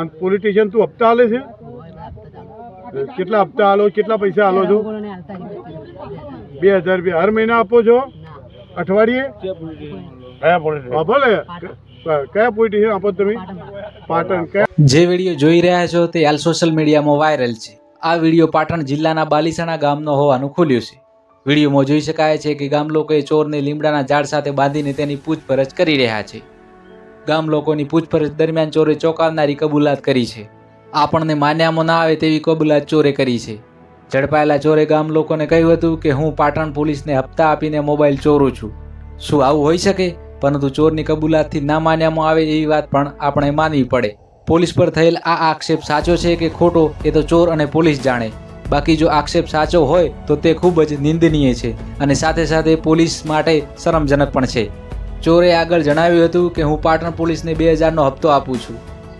અને પોલિટિશિયન તું હપ્તા આલે છે? કેટલા હપ્તા આલો કેટલા પૈસા આલો છો? બે હજાર રૂપિયા હર મહિના આપો છો? અઠવાડિયે? ભલે. કયા પોલીસ આપો તમે? પાટણ. કયા? જે વીડિયો જોઈ રહ્યા છો તે હાલ સોશિયલ મીડિયામાં વાયરલ છે. આ વીડિયો પાટણ જિલ્લાના બાલીસાણા ગામનો હોવાનું ખુલ્યું છે. વિડીયોમાં જોઈ શકાય છે કે ગામ લોકોએ ચોરને લીમડાના ઝાડ સાથે બાંધીને તેની પૂછપરછ કરી રહ્યા છે. ગામ લોકોની પૂછપરછ દરમિયાન ચોરે ચોંકાવનારી કબૂલાત કરી છે. આપણને માન્યામાં ના આવે તેવી કબૂલાત ચોરે કરી છે. ઝડપાયેલા ચોરે ગામ લોકોને કહ્યું હતું કે હું પાટણ પોલીસને હપ્તા આપીને મોબાઈલ ચોરું છું. શું આવું હોઈ શકે? પરંતુ ચોરની કબૂલાતથી ના માન્યામાં આવે એવી વાત પણ આપણે માનવી પડે. પોલીસ પર થયેલ આ આક્ષેપ સાચો છે કે ખોટો એ તો ચોર અને પોલીસ જાણે. બાકી જો આક્ષેપ સાચો હોય તો તે ખૂબ જ નિંદનીય છે અને સાથે સાથે પોલીસ માટે શરમજનક પણ છે. ચોરે આગળ જણાવ્યું હતું કે હું પાટણ પોલીસને બે હજારનો હપ્તો આપું છું.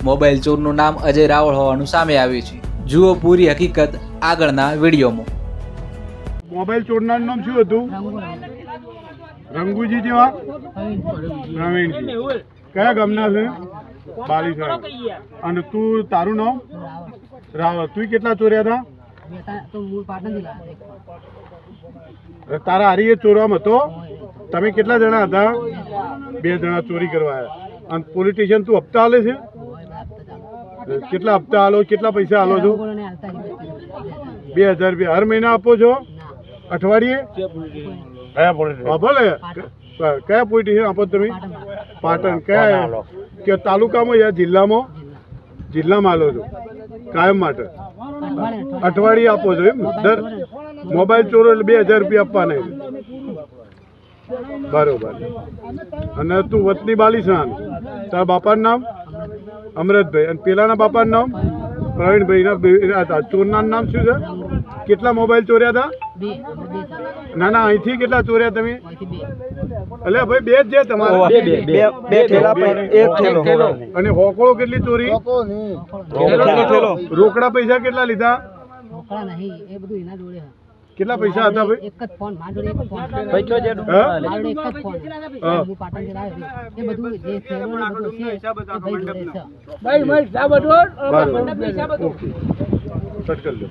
મોબાઈલ ચોરનું નામ અજય રાવળ હોવાનું સામે આવ્યું છે. જુઓ પૂરી હકીકત આગળના વિડીયોમાં. મોબાઈલ ચોરનારનું નામ શું હતું? રંગુજી જેવા? પ્રવીણજી. કયા ગામના છે? બાલીસરા અને તું, તારું નામ? રાવળ. તું કેટલા ચોર્યા હતા? તારા હારી ચોરવામાં હતો? તમે કેટલા જણા હતા? બે જણા ચોરી કરવા આવ્યા. અને પોલિટિશિયન તું હપ્તા હાલે છે? કેટલા હપ્તા હાલો કેટલા પૈસા હાલો છો? બે હજાર રૂપિયા. હર મહિના આપો છો? અઠવાડિયે? હા, ભલે. કયા પોલિટિશિયન આપો તમે? પાટણ. કયા? કે તાલુકામાં યા જિલ્લામાં? જિલ્લામાં આલો છો. કાયમ માટે. અઠવાડિયે. આપો છો એમ? દર મોબાઈલ ચોરો એટલે બે હજાર રૂપિયા આપવાના. બરોબર. અને તું વતની બાલીસાન તારા બાપાનું નામ? અમરતભાઈ. અને પેલાના બાપાનું નામ? પ્રવીણભાઈના બે- આ ચોરના નામ શું છે? કેટલા મોબાઈલ ચોર્યા હતા ના ના અહીંથી કેટલા ચોર્યા તમે? એટલે ભાઈ બે જ છે તમારે. બે પર એક ઠેલો. અને હોકળો કેટલી ચોરી? રોકડા. પૈસા કેટલા લીધા? કેટલા પૈસા હતા ભાઈ? એક જ ફોન મારા એક ફોન. જોડે એક જ ફોન. હું. પાટણ જરા એ બધું જે છે ને બધું છે એ ભાઈ મારી છે બરોબર. પૈસા કટ કરી લો.